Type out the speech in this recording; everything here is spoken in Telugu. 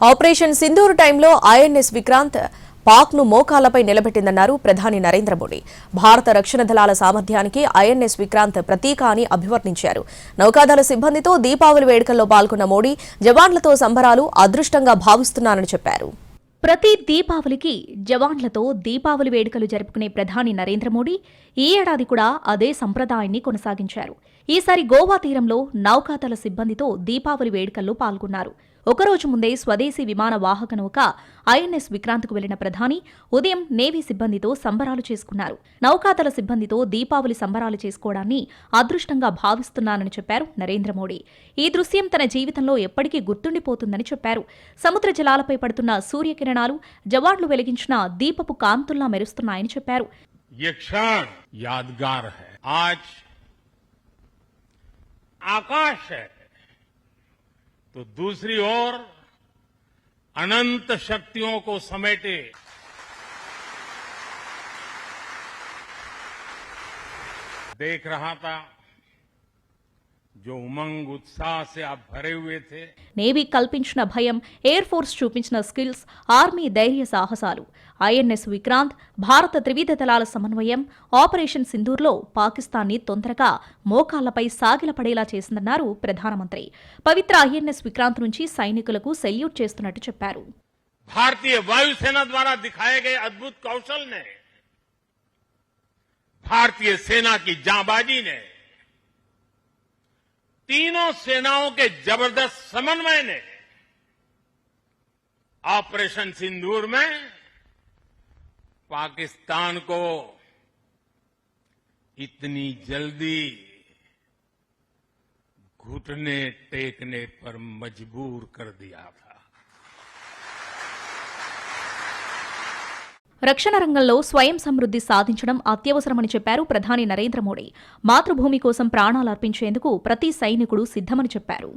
ఆపరేషన్ సింధూర్ టైంలో ఐఎన్ఎస్ విక్రాంత్ పాక్ను మోకాలపై నిలబెట్టిందన్నారు ప్రధాని నరేంద్ర మోడీ. భారత రక్షణ దళాల సామర్థ్యానికి ఐఎన్ఎస్ విక్రాంత్ ప్రతీక అని అభివర్ణించారు. నౌకాదళ సిబ్బందితో దీపావళి వేడుకల్లో పాల్గొన్న మోడీ జవాన్లతో సంబరాలు అదృష్టంగా భావిస్తున్నానని చెప్పారు. ప్రతి దీపావళికి జవాన్లతో దీపావళి వేడుకలు జరుపుకునే ప్రధాని నరేంద్ర మోడీ ఈ ఏడాది కూడా అదే సంప్రదాయాన్ని కొనసాగించారు. ఈసారి గోవా తీరంలో నౌకాదళ సిబ్బందితో దీపావళి వేడుకల్లో పాల్గొన్నారు. ఒకరోజు ముందే స్వదేశీ విమాన వాహక నౌక ఐఎన్ఎస్ విక్రాంత్కు వెళ్లిన ప్రధాని ఉదయం నేవీ సిబ్బందితో సంబరాలు చేసుకున్నారు నౌకాదళ సిబ్బందితో దీపావళి సంబరాలు చేసుకోవడాన్ని అదృష్టంగా భావిస్తున్నానని చెప్పారు నరేంద్ర మోడీ ఈ దృశ్యం తన జీవితంలో ఎప్పటికీ గుర్తుండిపోతుందని చెప్పారు సముద్ర జలాలపై పడుతున్న సూర్యకిరణాలు జవాన్లు వెలిగించిన దీపపు కాంతుల్లా మెరుస్తున్నాయని చెప్పారు ये क्षण यादगार है आज आकाश है तो दूसरी ओर अनंत शक्तियों को समेटे देख रहा था నేవీ కల్పించిన భయం ఎయిర్ ఫోర్స్ చూపించిన స్కిల్స్ ఆర్మీ ధైర్య సాహసాలు ఐఎన్ఎస్ విక్రాంత్ భారత త్రివిధ దళాల సమన్వయం ఆపరేషన్ సింధూర్లో పాకిస్తాన్ని తొందరగా మోకాళ్ళపై సాగిలపడేలా చేసిందన్నారు ప్రధానమంత్రి. పవిత్ర ఐఎన్ఎస్ విక్రాంత్ నుంచి సైనికులకు సెల్యూట్ చేస్తున్నట్టు చెప్పారు. భారతీయ వాయుసేన ద్వారా దిఖాయే కౌశల్ భారతీయ జాబాజీ నే तीनों सेनाओं के ज़बरदस्त समन्वय ने ऑपरेशन सिंदूर में पाकिस्तान को इतनी जल्दी घुटने टेकने पर मजबूर कर दिया था। రక్షణ రంగంలో స్వయం సమృద్ధి సాధించడం అత్యవసరమని చెప్పారు ప్రధాని నరేంద్ర మోడీ. మాతృభూమి కోసం ప్రాణాలర్పించేందుకు ప్రతి సైనికుడు సిద్ధమని చెప్పారు.